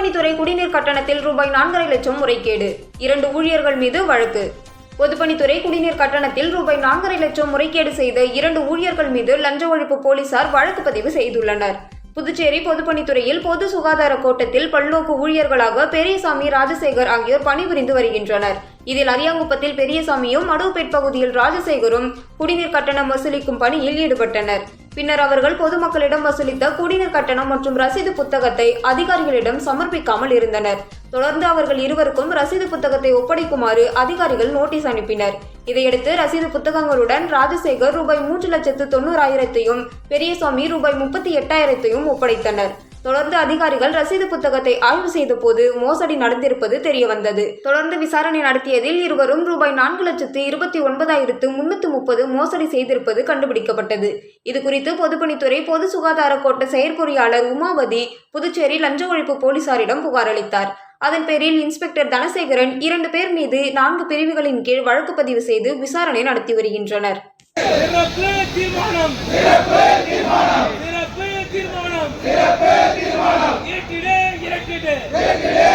பொதுப்பணித்துறை குடிநீர் கட்டணத்தில் ரூபாய் நான்கரை லட்சம் முறைகேடு. இரண்டு ஊழியர்கள் மீது வழக்கு. பொதுப்பணித்துறை குடிநீர் கட்டணத்தில் ரூபாய் நான்கரை லட்சம் முறைகேடு செய்த இரண்டு ஊழியர்கள் மீது லஞ்ச ஒழிப்பு போலீசார் வழக்கு பதிவு செய்துள்ளனர். புதுச்சேரி பொதுப்பணித்துறையில் பொது சுகாதார கோட்டத்தில் பல்நோக்கு ஊழியர்களாக பெரியசாமி ராஜசேகர் ஆகியோர் பணிபுரிந்து வருகின்றனர். இதில் அரியாங்குப்பத்தில் பெரியசாமியும் மடுவுப்பேட் பகுதியில் ராஜசேகரும் குடிநீர் கட்டணம் வசூலிக்கும் பணியில் ஈடுபட்டனர். பின்னர் அவர்கள் பொதுமக்களிடம் வசூலித்த குடிநீர் கட்டணம் மற்றும் ரசீது புத்தகத்தை அதிகாரிகளிடம் சமர்ப்பிக்காமல் இருந்தனர். தொடர்ந்து அவர்கள் இருவருக்கும் ரசீது புத்தகத்தை ஒப்படைக்குமாறு அதிகாரிகள் நோட்டீஸ் அனுப்பினர். இதையடுத்து ரசீது புத்தகங்களுடன் ராஜசேகர் ரூபாய் மூன்று லட்சத்து தொண்ணூறாயிரத்தையும் பெரியசாமி ரூபாய் முப்பத்தி எட்டாயிரத்தையும் ஒப்படைத்தனர். தொடர்ந்து அதிகாரிகள் ரசீது புத்தகத்தை ஆய்வு செய்த போது மோசடி நடந்திருப்பது தெரியவந்தது. தொடர்ந்து விசாரணை நடத்தியதில் இருவரும் ரூபாய் நான்கு லட்சத்து இருபத்தி ஒன்பதாயிரத்து முன்னூத்தி முப்பது மோசடி செய்திருப்பது கண்டுபிடிக்கப்பட்டது. இதுகுறித்து பொதுப்பணித்துறை பொது சுகாதார கோட்ட செயற்பொறியாளர் உமாவதி புதுச்சேரி லஞ்ச ஒழிப்பு போலீசாரிடம் புகார் அளித்தார். அதன் பேரில் இன்ஸ்பெக்டர் தனசேகரன் இரண்டு பேர் மீது நான்கு பிரிவுகளின் கீழ் வழக்கு பதிவு செய்து விசாரணை நடத்தி வருகின்றனர். இரட்டிடு இரட்டிடு இரட்டிடு